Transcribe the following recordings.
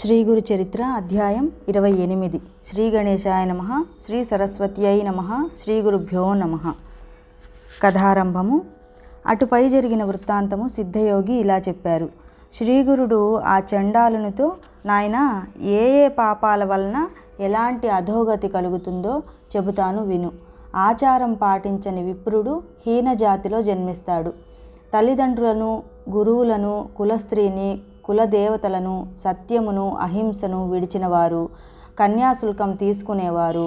శ్రీ గురు చరిత్ర అధ్యాయం ఇరవై ఎనిమిది. శ్రీ గణేశాయ నమ శ్రీ సరస్వత్యై నమ శ్రీ గురుభ్యో నమ. కథారంభము. అటుపై జరిగిన వృత్తాంతము సిద్ధయోగి ఇలా చెప్పారు. శ్రీగురుడు ఆ చండాలునితో నాయన ఏ ఏ పాపాల వలన ఎలాంటి అధోగతి కలుగుతుందో చెబుతాను విను. ఆచారం పాటించని విప్రుడు హీన జాతిలో జన్మిస్తాడు. తల్లిదండ్రులను గురువులను కులస్త్రీని కులదేవతలను సత్యమును అహింసను విడిచినవారు కన్యాశుల్కం తీసుకునేవారు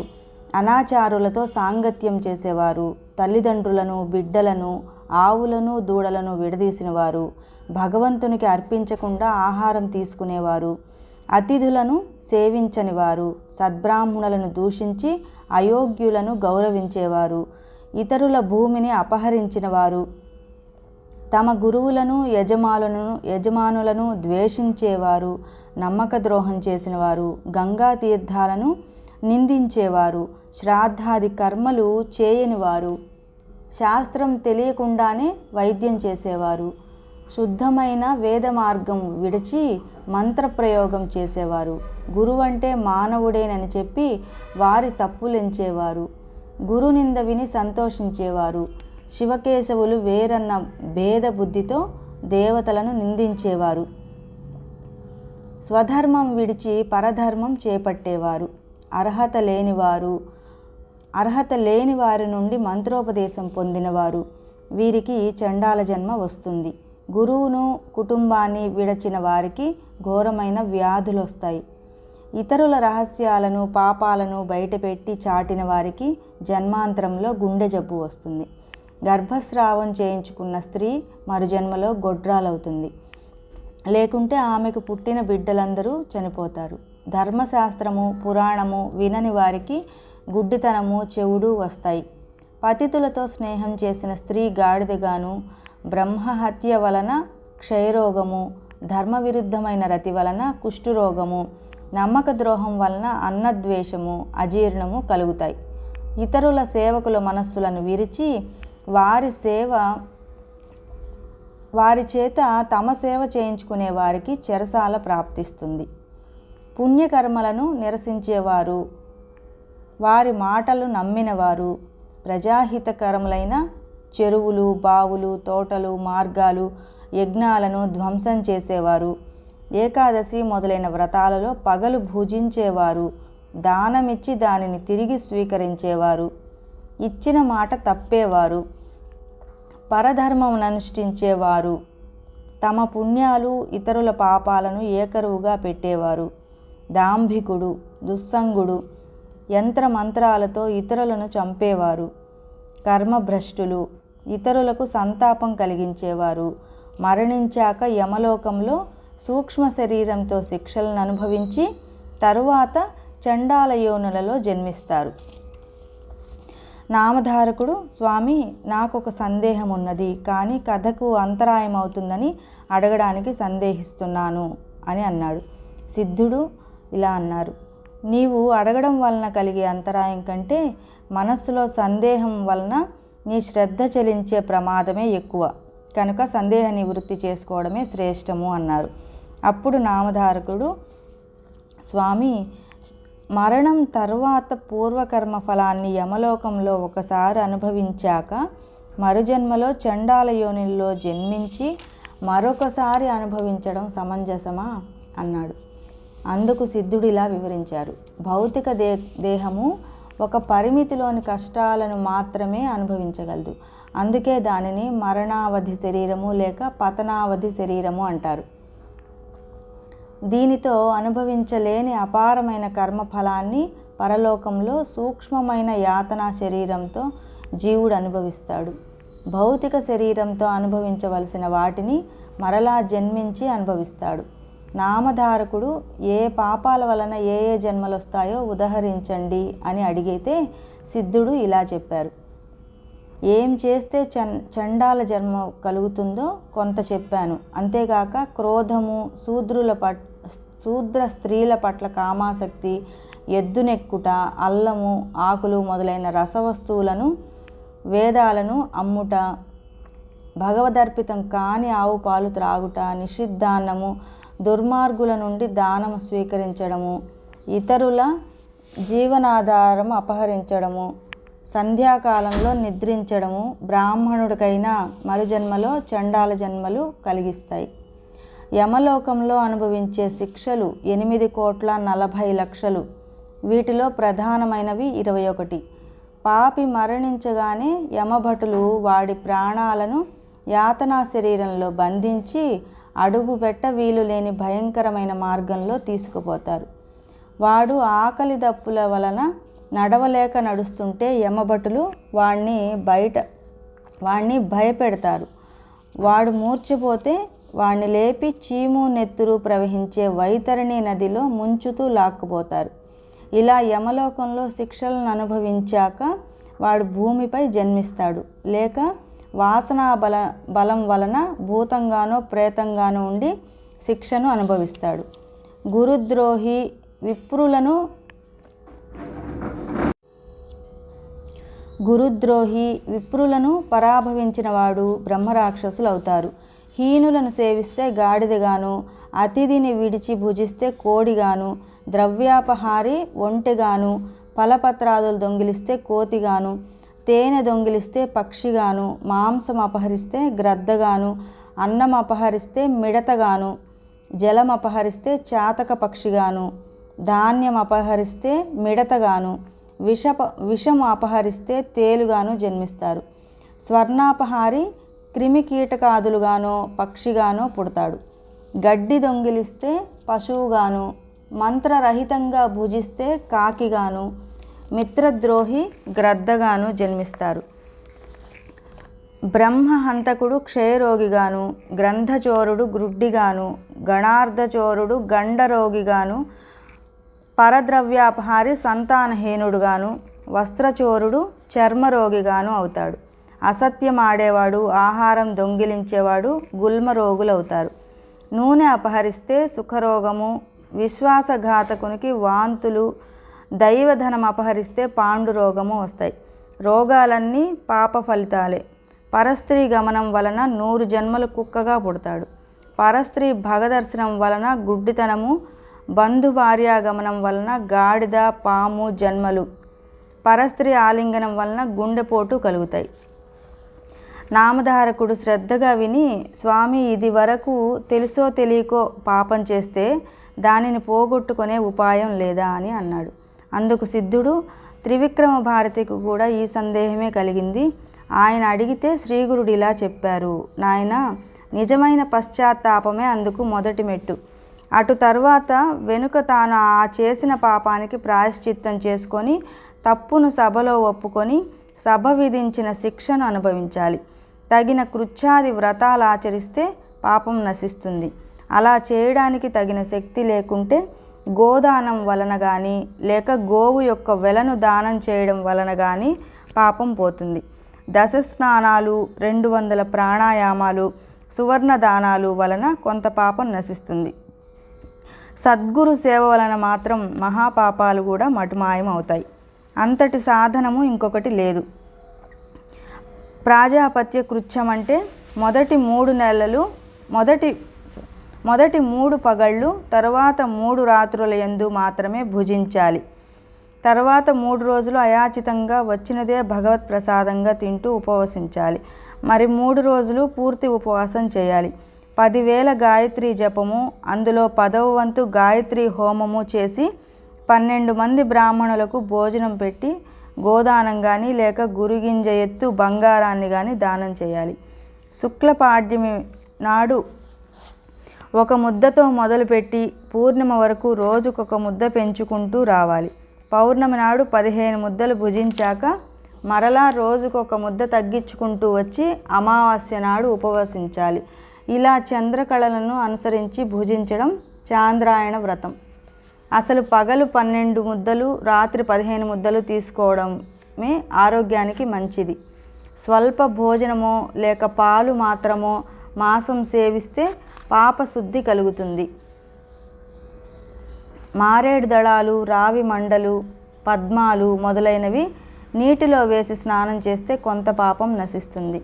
అనాచారులతో సాంగత్యం చేసేవారు తల్లిదండ్రులను బిడ్డలను ఆవులను దూడలను విడదీసినవారు భగవంతునికి అర్పించకుండా ఆహారం తీసుకునేవారు అతిథులను సేవించని వారు సద్బ్రాహ్మణులను దూషించి అయోగ్యులను గౌరవించేవారు ఇతరుల భూమిని అపహరించినవారు తమ గురువులను యజమానులను యజమానులను ద్వేషించేవారు నమ్మక ద్రోహం చేసినవారు గంగా తీర్థాలను నిందించేవారు శ్రాద్ధాది కర్మలు చేయనివారు శాస్త్రం తెలియకుండానే వైద్యం చేసేవారు శుద్ధమైన వేద మార్గం విడిచి మంత్రప్రయోగం చేసేవారు గురువంటే మానవుడేనని చెప్పి వారి తప్పులెంచేవారు గురునింద విని సంతోషించేవారు శివకేశవులు వేరన్న భేద బుద్ధితో దేవతలను నిందించేవారు. స్వధర్మం విడిచి పరధర్మం చేపట్టేవారు. అర్హత లేనివారు అర్హత లేని వారి నుండి మంత్రోపదేశం పొందినవారు. వీరికి చండాల జన్మ వస్తుంది. గురువును కుటుంబాన్ని విడచిన వారికి ఘోరమైన వ్యాధులు వస్తాయి ఇతరుల రహస్యాలను పాపాలను బయటపెట్టి చాటిన వారికి జన్మాంతరంలో గుండె జబ్బు వస్తుంది. గర్భస్రావం చేయించుకున్న స్త్రీ మరుజన్మలో గొడ్రాలవుతుంది. లేకుంటే ఆమెకు పుట్టిన బిడ్డలందరూ చనిపోతారు. ధర్మశాస్త్రము పురాణము వినని వారికి గుడ్డితనము చెవుడు వస్తాయి. పతితులతో స్నేహం చేసిన స్త్రీ గాడిదగాను బ్రహ్మహత్య వలన క్షయరోగము ధర్మవిరుద్ధమైన రతి వలన కుష్ఠురోగము నమ్మక ద్రోహం వలన అన్నద్వేషము అజీర్ణము కలుగుతాయి. ఇతరుల సేవకుల మనస్సులను విరిచి వారి సేవ వారి చేత తమ సేవ చేయించుకునే వారికి చెరసాల ప్రాప్తిస్తుంది. పుణ్యకర్మలను నిరసించేవారు వారి మాటలు నమ్మినవారు ప్రజాహితకరములైన చెరువులు బావులు తోటలు మార్గాలు యజ్ఞాలను ధ్వంసం చేసేవారు ఏకాదశి మొదలైన వ్రతాలలో పగలు భుజించేవారు దానమిచ్చి దానిని తిరిగి స్వీకరించేవారు ఇచ్చిన మాట తప్పేవారు పరధర్మం అనుష్ఠించేవారు తమ పుణ్యాలు ఇతరుల పాపాలను ఏకరువుగా పెట్టేవారు. దాంభికుడు దుస్సంగుడు యంత్రమంత్రాలతో ఇతరులను చంపేవారు. కర్మభ్రష్టులు ఇతరులకు సంతాపం కలిగించేవారు. మరణించాక యమలోకంలో సూక్ష్మ శరీరంతో శిక్షలను అనుభవించి తరువాత చండాల యోనులలో జన్మిస్తారు. నామధారకుడు స్వామి నాకు ఒక సందేహం ఉన్నది కానీ కథకు అంతరాయం అవుతుందని అడగడానికి సందేహిస్తున్నాను అని అన్నాడు. సిద్ధుడు? ఇలా అన్నారు. నీవు అడగడం వలన కలిగే అంతరాయం కంటే మనస్సులో సందేహం వలన నీ శ్రద్ధ చెలించే ప్రమాదమే ఎక్కువ. కనుక సందేహ నివృత్తి చేసుకోవడమే శ్రేష్టము అన్నారు. అప్పుడు నామధారకుడు స్వామి మరణం తర్వాత పూర్వకర్మ ఫలాన్ని యమలోకంలో ఒకసారి అనుభవించాక మరుజన్మలో చండాల యోనిల్లో జన్మించి మరొకసారి అనుభవించడం సమంజసమా? అన్నాడు. అందుకు సిద్ధుడు ఇలా వివరించారు. భౌతిక దే దేహము ఒక పరిమితిలోని కష్టాలను మాత్రమే అనుభవించగలదు. అందుకే దానిని మరణావధి శరీరము లేక పతనావధి శరీరము అంటారు. దీనితో అనుభవించలేని అపారమైన కర్మఫలాన్ని పరలోకంలో సూక్ష్మమైన యాతనా శరీరంతో జీవుడు అనుభవిస్తాడు. భౌతిక శరీరంతో అనుభవించవలసిన వాటిని మరలా జన్మించి అనుభవిస్తాడు. నామధారకుడు ఏ పాపాల వలన ఏ ఏ జన్మలు వస్తాయో ఉదహరించండి అని అడిగితే సిద్ధుడు ఇలా చెప్పారు. ఏం చేస్తే చన్ చండాల జన్మ కలుగుతుందో కొంత చెప్పాను. అంతేగాక క్రోధము శూద్రుల పట్ శూద్ర స్త్రీల పట్ల కామాసక్తి ఎద్దునెక్కుట అల్లము ఆకులు మొదలైన రసవస్తువులను వేదాలను అమ్ముట భగవదర్పితం కాని ఆవు పాలు త్రాగుట నిషిద్ధాన్నము దుర్మార్గుల నుండి దానము స్వీకరించడము ఇతరుల జీవనాధారం అపహరించడము సంధ్యాకాలంలో నిద్రించడము బ్రాహ్మణుడికైనా మరుజన్మలో చండాల జన్మలు కలిగిస్తాయి. యమలోకంలో అనుభవించే శిక్షలు ఎనిమిది కోట్ల నలభై లక్షలు. వీటిలో ప్రధానమైనవి ఇరవై ఒకటి. పాపి మరణించగానే యమభటులు వాడి ప్రాణాలను యాతనా శరీరంలో బంధించి అడుగు పెట్ట వీలు లేని భయంకరమైన మార్గంలో తీసుకుపోతారు. వాడు ఆకలి దప్పుల వలన నడవలేక నడుస్తుంటే యమభటులు వాణ్ణి బయట వాణ్ణి భయపెడతారు. వాడు మూర్చిపోతే వాణ్ణి లేపి చీము నెత్తురు ప్రవహించే వైతరణి నదిలో ముంచుతూ లాక్కుపోతారు. ఇలా యమలోకంలో శిక్షలను అనుభవించాక వాడు భూమిపై జన్మిస్తాడు. లేక వాసనా బల బలం వలన భూతంగానో ప్రేతంగానో ఉండి శిక్షను అనుభవిస్తాడు. గురుద్రోహి విప్రులను గురుద్రోహి విప్రులను పరాభవించిన వాడు బ్రహ్మరాక్షసులు అవుతారు హీనులను సేవిస్తే గాడిదగాను అతిథిని విడిచి భుజిస్తే కోడిగాను ద్రవ్యాపహారి ఒంటెగాను ఫలపత్రాదులు దొంగిలిస్తే కోతిగాను తేనె దొంగిలిస్తే పక్షిగాను మాంసం అపహరిస్తే గ్రద్దగాను అన్నం అపహరిస్తే మిడతగాను జలం అపహరిస్తే చాతక పక్షిగాను ధాన్యం అపహరిస్తే మిడతగాను విషప విషం అపహరిస్తే తేలుగాను జన్మిస్తారు. స్వర్ణాపహారి క్రిమి కీటకాదులుగానో పక్షిగానో పుడతాడు. గడ్డి దొంగిలిస్తే పశువుగాను మంత్రరహితంగా భుజిస్తే కాకిగాను మిత్రద్రోహి గ్రద్దగాను జన్మిస్తారు. బ్రహ్మహంతకుడు క్షయరోగిగాను గ్రంథచోరుడు గ్రుడ్డిగాను గణార్ధచోరుడు గండరోగిగాను పరద్రవ్యాపహారి సంతానహీనుడుగాను వస్త్రచోరుడు చర్మరోగిగాను అవుతాడు. అసత్యం ఆడేవాడు ఆహారం దొంగిలించేవాడు గుల్మ రోగులవుతారు నూనె అపహరిస్తే సుఖరోగము విశ్వాసఘాతకునికి వాంతులు దైవధనం అపహరిస్తే పాండు రోగము వస్తాయి. రోగాలన్నీ పాప ఫలితాలే. పరస్త్రీ గమనం వలన నూరు జన్మలు కుక్కగా పుడతాడు. పరస్త్రీ భగదర్శనం వలన గుడ్డితనము బంధు భార్యాగమనం వలన గాడిద పాము జన్మలు. పరస్త్రీ ఆలింగనం వలన గుండెపోటు కలుగుతాయి. నామధారకుడు శ్రద్ధగా విని స్వామి ఇది వరకు తెలుసో తెలియకో పాపం చేస్తే దానిని పోగొట్టుకునే ఉపాయం లేదా? అని అన్నాడు. అందుకు సిద్ధుడు త్రివిక్రమ భారతికి కూడా ఈ సందేహమే కలిగింది. ఆయన అడిగితే శ్రీగురుడు ఇలా చెప్పారు. నాయన నిజమైన పశ్చాత్తాపమే అందుకు మొదటి మెట్టు. అటు తర్వాత వెనుక తాను ఆ చేసిన పాపానికి ప్రాయశ్చిత్తం చేసుకొని తప్పును సభలో ఒప్పుకొని సభ విధించిన శిక్షను అనుభవించాలి. తగిన కృత్యాది వ్రతాలు ఆచరిస్తే పాపం నశిస్తుంది. అలా చేయడానికి తగిన శక్తి లేకుంటే గోదానం వలన కానీ లేక గోవు యొక్క వెలను దానం చేయడం వలన కానీ పాపం పోతుంది. దశ స్నానాలు రెండు వందల ప్రాణాయామాలు సువర్ణ దానాలు వలన కొంత పాపం నశిస్తుంది. సద్గురు సేవ వలన మాత్రం మహాపాపాలు కూడా మటుమాయం అవుతాయి అంతటి సాధనము ఇంకొకటి లేదు. ప్రాజాపత్య కృత్యం అంటే మొదటి మూడు నెలలు మొదటి మొదటి మూడు పగళ్ళు తర్వాత మూడు రాత్రుల యందు మాత్రమే భుజించాలి. తర్వాత మూడు రోజులు అయాచితంగా వచ్చినదే భగవత్ ప్రసాదంగా తింటూ ఉపవసించాలి. మరి మూడు రోజులు పూర్తి ఉపవాసం చేయాలి. పదివేల గాయత్రి జపము అందులో పదవ వంతు గాయత్రి హోమము చేసి పన్నెండు మంది బ్రాహ్మణులకు భోజనం పెట్టి గోదానం కానీ లేక గురుగింజ ఎత్తు బంగారాన్ని కానీ దానం చేయాలి. శుక్లపాడ్యమి నాడు ఒక ముద్దతో మొదలుపెట్టి పూర్ణిమ వరకు రోజుకొక ముద్ద పెంచుకుంటూ రావాలి. పౌర్ణమి నాడు పదిహేను ముద్దలు భుజించాక మరలా రోజుకొక ముద్ద తగ్గించుకుంటూ వచ్చి అమావాస్య నాడు ఉపవసించాలి. ఇలా చంద్రకళలను అనుసరించి భుజించడం చాంద్రాయణ వ్రతం. అసలు పగలు పన్నెండు ముద్దలు రాత్రి పదిహేను ముద్దలు తీసుకోవడమే ఆరోగ్యానికి మంచిది. స్వల్ప భోజనమో లేక పాలు మాత్రమో మాంసం సేవిస్తే పాపశుద్ధి కలుగుతుంది. మారేడు దళాలు రావి మండలు పద్మాలు మొదలైనవి నీటిలో వేసి స్నానం చేస్తే కొంత పాపం నశిస్తుంది.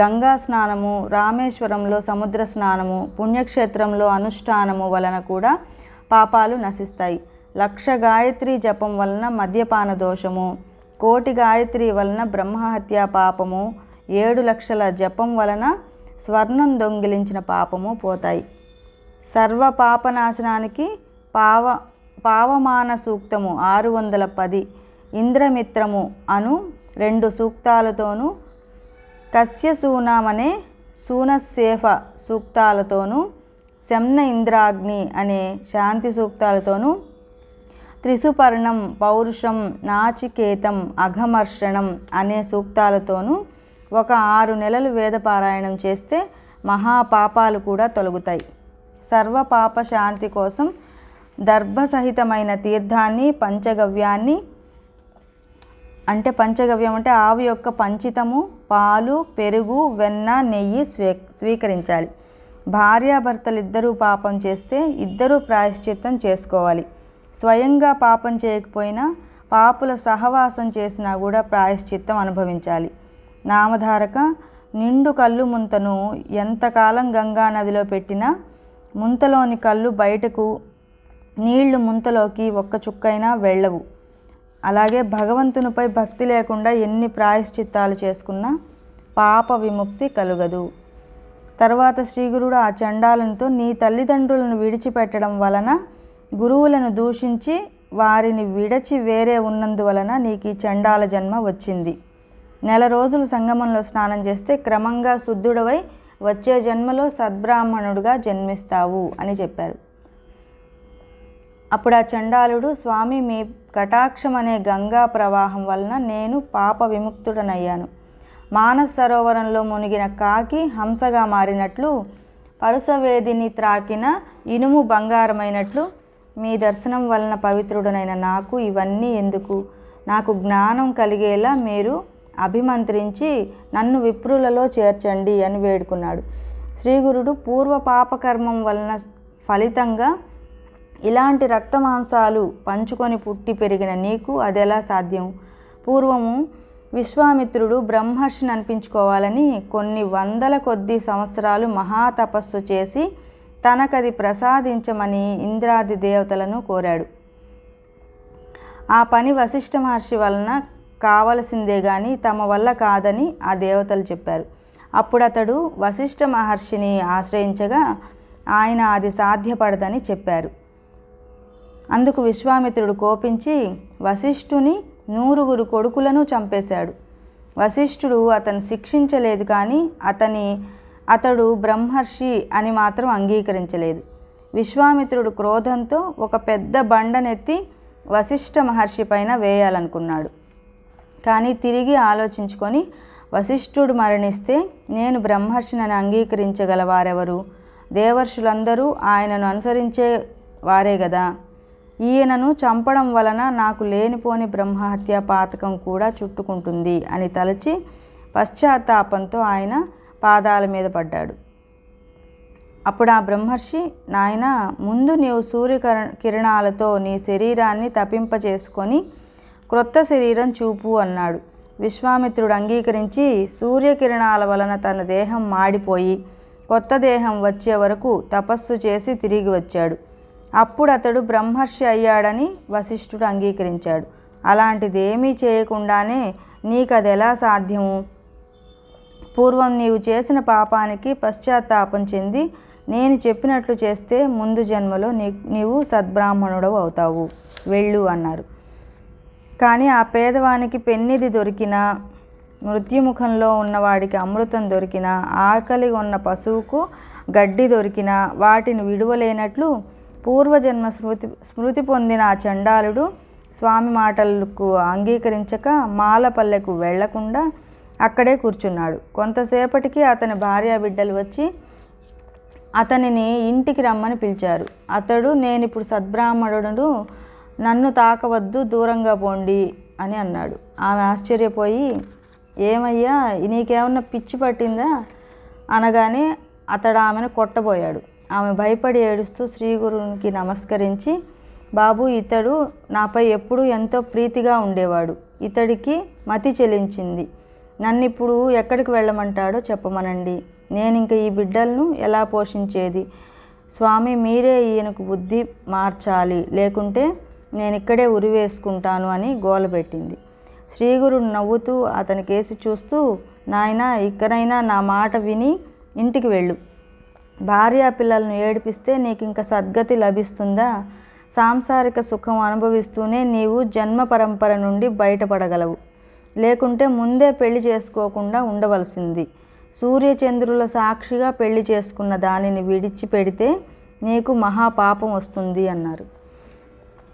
గంగా స్నానము రామేశ్వరంలో సముద్ర స్నానము పుణ్యక్షేత్రంలో అనుష్ఠానము వలన కూడా పాపాలు నశిస్తాయి. లక్ష గాయత్రి జపం వలన మద్యపాన దోషము. కోటి గాయత్రి వలన బ్రహ్మహత్య పాపము. ఏడు లక్షల జపం వలన స్వర్ణం దొంగిలించిన పాపము పోతాయి. సర్వ పాపనాశనానికి పావ పావమాన సూక్తము ఆరు వందల పది ఇంద్రమిత్రము అను రెండు సూక్తాలతోనూ కశ్యసూనామనే సూనశేఫ సూక్తాలతోనూ శమ్న ఇంద్రాగ్ని అనే శాంతి సూక్తాలతోనూ త్రిసుపర్ణం పౌరుషం నాచికేతం అఘమర్షణం అనే సూక్తాలతోనూ ఒక ఆరు నెలలు వేదపారాయణం చేస్తే మహాపాపాలు కూడా తొలగుతాయి. సర్వ పాప శాంతి కోసం దర్భసహితమైన తీర్థాన్ని పంచగవ్యాన్ని అంటే పంచగవ్యం అంటే ఆవు యొక్క పంచితము పాలు పెరుగు వెన్న నెయ్యి స్వీ స్వీకరించాలి. భార్యాభర్తలిద్దరూ పాపం చేస్తే ఇద్దరూ ప్రాయశ్చిత్తం చేసుకోవాలి. స్వయంగా పాపం చేయకపోయినా పాపుల సహవాసం చేసినా కూడా ప్రాయశ్చిత్తం అనుభవించాలి. నామధారక నిండు కళ్ళు ముంతను ఎంతకాలం గంగా నదిలో పెట్టినా ముంతలోని కళ్ళు బయటకు నీళ్ళు ముంతలోకి ఒక్క చుక్కైనా వెళ్ళవు. అలాగే భగవంతునిపై భక్తి లేకుండా ఎన్ని ప్రాయశ్చిత్తాలు చేసుకున్నా పాప విముక్తి కలుగదు. తర్వాత శ్రీగురుడు ఆ చండాలంతో నీ తల్లిదండ్రులను విడిచిపెట్టడం వలన గురువులను దూషించి వారిని విడచి వేరే ఉన్నందువలన నీకు ఈ చండాల జన్మ వచ్చింది. నెల రోజులు సంగమంలో స్నానం చేస్తే క్రమంగా శుద్ధుడవై వచ్చే జన్మలో సద్బ్రాహ్మణుడుగా జన్మిస్తావు అని చెప్పారు. అప్పుడు ఆ చండాలుడు స్వామి మీ కటాక్షం అనే గంగా ప్రవాహం వలన నేను పాప విముక్తుడనయ్యాను. మానస సరోవరంలో మునిగిన కాకి హంసగా మారినట్లు పరుసవేదిని త్రాకిన ఇనుము బంగారమైనట్లు మీ దర్శనం వలన పవిత్రుడనైన నాకు ఇవన్నీ ఎందుకు? నాకు జ్ఞానం కలిగేలా మీరు అభిమంత్రించి నన్ను విప్రులలో చేర్చండి అని వేడుకున్నాడు. శ్రీగురుడు పూర్వ పాపకర్మం వలన ఫలితంగా ఇలాంటి రక్తమాంసాలు పంచుకొని పుట్టి పెరిగిన నీకు అదెలా సాధ్యం? పూర్వము విశ్వామిత్రుడు బ్రహ్మర్షిని అనిపించుకోవాలని కొన్ని వందల కొద్ది సంవత్సరాలు మహాతపస్సు చేసి తనకది ప్రసాదించమని ఇంద్రాది దేవతలను కోరాడు. ఆ పని వశిష్ఠ మహర్షి వలన కావలసిందే కానీ తమ వల్ల కాదని ఆ దేవతలు చెప్పారు. అప్పుడు అతడు వశిష్ఠ మహర్షిని ఆశ్రయించగా ఆయన అది సాధ్యపడదని చెప్పారు. అందుకు విశ్వామిత్రుడు కోపించి వశిష్ఠుని నూరుగురు కొడుకులను చంపేశాడు. వశిష్ఠుడు అతను శిక్షించలేదు కానీ అతని అతడు బ్రహ్మర్షి అని మాత్రం అంగీకరించలేదు. విశ్వామిత్రుడు క్రోధంతో ఒక పెద్ద బండనెత్తి వశిష్ఠ మహర్షి పైన వేయాలనుకున్నాడు. కానీ తిరిగి ఆలోచించుకొని వశిష్ఠుడు మరణిస్తే నేను బ్రహ్మర్షిని అంగీకరించగల వారెవరు? దేవర్షులందరూ ఆయనను అనుసరించే వారే కదా ఈయనను చంపడం వలన నాకు లేనిపోని బ్రహ్మహత్య పాతకం కూడా చుట్టుకుంటుంది అని తలచి పశ్చాత్తాపంతో ఆయన పాదాల మీద పడ్డాడు. అప్పుడు ఆ బ్రహ్మర్షి నాయన ముందు నీవు సూర్య కిరణాలతో నీ శరీరాన్ని తపింపచేసుకొని క్రొత్త శరీరం చూపు అన్నాడు. విశ్వామిత్రుడు అంగీకరించి సూర్యకిరణాల వలన తన దేహం మాడిపోయి కొత్త దేహం వచ్చే వరకు తపస్సు చేసి తిరిగి వచ్చాడు. అప్పుడు అతడు బ్రహ్మర్షి అయ్యాడని వశిష్ఠుడు అంగీకరించాడు. అలాంటిది ఏమీ చేయకుండానే నీకు అది ఎలా సాధ్యము? పూర్వం నీవు చేసిన పాపానికి పశ్చాత్తాపం చెంది నేను చెప్పినట్లు చేస్తే ముందు జన్మలో నీ నీవు సద్బ్రాహ్మణుడవు అవుతావు. వెళ్ళు అన్నారు. కానీ ఆ పేదవానికి పెన్నిది దొరికినా మృత్యుముఖంలో ఉన్నవాడికి అమృతం దొరికినా ఆకలి ఉన్న పశువుకు గడ్డి దొరికినా వాటిని విడువలేనట్లు పూర్వజన్మ స్మృతి స్మృతి పొందిన ఆ చండాలుడు స్వామి మాటలకు అంగీకరించక మాలపల్లెకు వెళ్ళకుండా అక్కడే కూర్చున్నాడు. కొంతసేపటికి అతని భార్య బిడ్డలు వచ్చి అతనిని ఇంటికి రమ్మని పిలిచారు. అతడు నేను ఇప్పుడు సద్బ్రాహ్మణుడు నన్ను తాకవద్దు దూరంగా పోండి అని అన్నాడు. ఆమె ఆశ్చర్యపోయి ఏమయ్యా నీకేమన్నా పిచ్చి పట్టిందా? అనగానే అతడు ఆమెను కొట్టబోయాడు. ఆమె భయపడి ఏడుస్తూ శ్రీ గురువునికి నమస్కరించి బాబు ఇతడు నాపై ఎప్పుడూ ఎంతో ప్రీతిగా ఉండేవాడు. ఇతడికి మతి చెలించింది. నన్ను ఇప్పుడు ఎక్కడికి వెళ్ళమంటాడో చెప్పమనండి. నేను ఇంక ఈ బిడ్డలను ఎలా పోషించేది? స్వామి మీరే ఈయనకు బుద్ధి మార్చాలి. లేకుంటే నేను ఇక్కడే ఉరివేసుకుంటాను అని గోలపెట్టింది శ్రీగురుడు నవ్వుతూ అతని కేసి చూస్తూ నాయన ఇక్కడైనా నా మాట విని ఇంటికి వెళ్ళు. భార్యా పిల్లలను ఏడిపిస్తే నీకు ఇంకా సద్గతి లభిస్తుందా? సాంసారిక సుఖం అనుభవిస్తూనే నీవు జన్మ పరంపర నుండి బయటపడగలవు. లేకుంటే ముందే పెళ్ళి చేసుకోకుండా ఉండవలసింది. సూర్యచంద్రుల సాక్షిగా పెళ్ళి చేసుకున్న దానిని విడిచిపెడితే నీకు మహాపాపం వస్తుంది అన్నారు.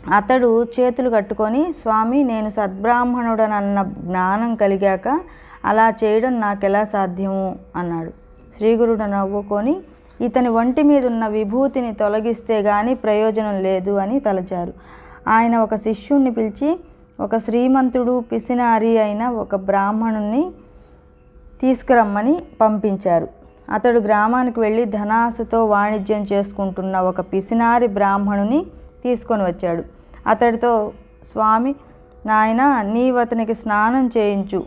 అతడు చేతులు కట్టుకొని స్వామి నేను సద్బ్రాహ్మణుడనన్న జ్ఞానం కలిగాక అలా చేయడం నాకెలా సాధ్యము అన్నాడు. శ్రీగురుడు నవ్వుకొని ఇతని ఒంటి మీద ఉన్న విభూతిని తొలగిస్తే గాని ప్రయోజనం లేదు అని తలచారు. ఆయన ఒక శిష్యుణ్ణి పిలిచి ఒక శ్రీమంతుడు పిసినారి అయిన ఒక బ్రాహ్మణుణ్ణి తీసుకురమ్మని పంపించారు. అతడు గ్రామానికి వెళ్ళి ధనాశతో వాణిజ్యం చేసుకుంటున్న ఒక పిసినారి బ్రాహ్మణుని తీసుకొని వచ్చాడు. అతడితో స్వామి నాయన నీవు అతనికి స్నానం చేయించు.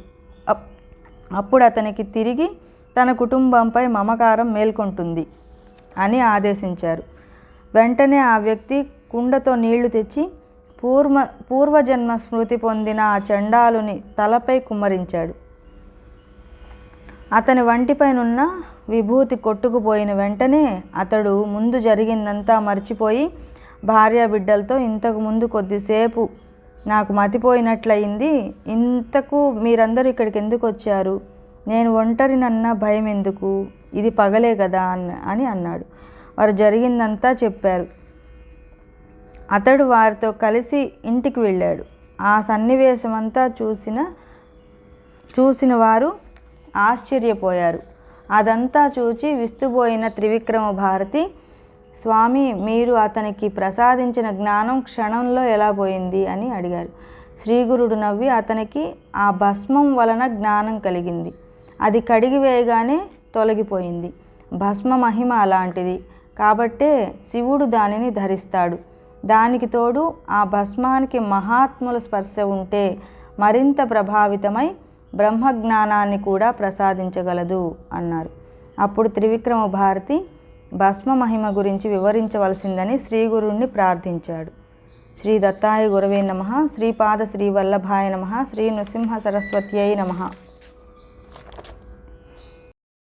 అప్పుడు అతనికి తిరిగి తన కుటుంబంపై మమకారం మేల్కొంటుంది అని ఆదేశించారు. వెంటనే ఆ వ్యక్తి కుండతో నీళ్ళు తెచ్చి పూర్వ పూర్వజన్మ స్మృతి పొందిన ఆ చండాలుని తలపై కుమ్మరించాడు. అతని వంటిపైనున్న విభూతి కొట్టుకుపోయిన వెంటనే అతడు ముందు జరిగిందంతా మర్చిపోయి భార్య బిడ్డలతో ఇంతకు ముందు కొద్దిసేపు నాకు మతిపోయినట్లయింది ఇంతకు మీరందరూ ఇక్కడికి ఎందుకు వచ్చారు? నేను ఒంటరినన్న భయం ఎందుకు ఇది పగలే కదా అన్న అని అన్నాడు. వారు జరిగిందంతా చెప్పారు. అతడు వారితో కలిసి ఇంటికి వెళ్ళాడు. ఆ సన్నివేశమంతా చూసిన చూసిన వారు ఆశ్చర్యపోయారు. అదంతా చూచి విస్తుపోయిన త్రివిక్రమ భారతి స్వామి మీరు అతనికి ప్రసాదించిన జ్ఞానం క్షణంలో ఎలా పోయింది? అని అడిగారు. శ్రీగురుడు నవ్వి అతనికి ఆ భస్మం వలన జ్ఞానం కలిగింది. అది కడిగి వేయగానే తొలగిపోయింది. భస్మ మహిమ అలాంటిది. కాబట్టే శివుడు దానిని ధరిస్తాడు. దానికి తోడు ఆ భస్మానికి మహాత్ముల స్పర్శ ఉంటే మరింత ప్రభావితమై బ్రహ్మజ్ఞానాన్ని కూడా ప్రసాదించగలదు అన్నారు. అప్పుడు త్రివిక్రమ భారతి భస్మ మహిమ గురించి వివరించవలసిందని శ్రీగురుణ్ణి ప్రార్థించాడు. శ్రీ దత్తాయ గురవే నమ. శ్రీపాద శ్రీ వల్లభాయ నమ. శ్రీ నృసింహ సరస్వత్యై నమ.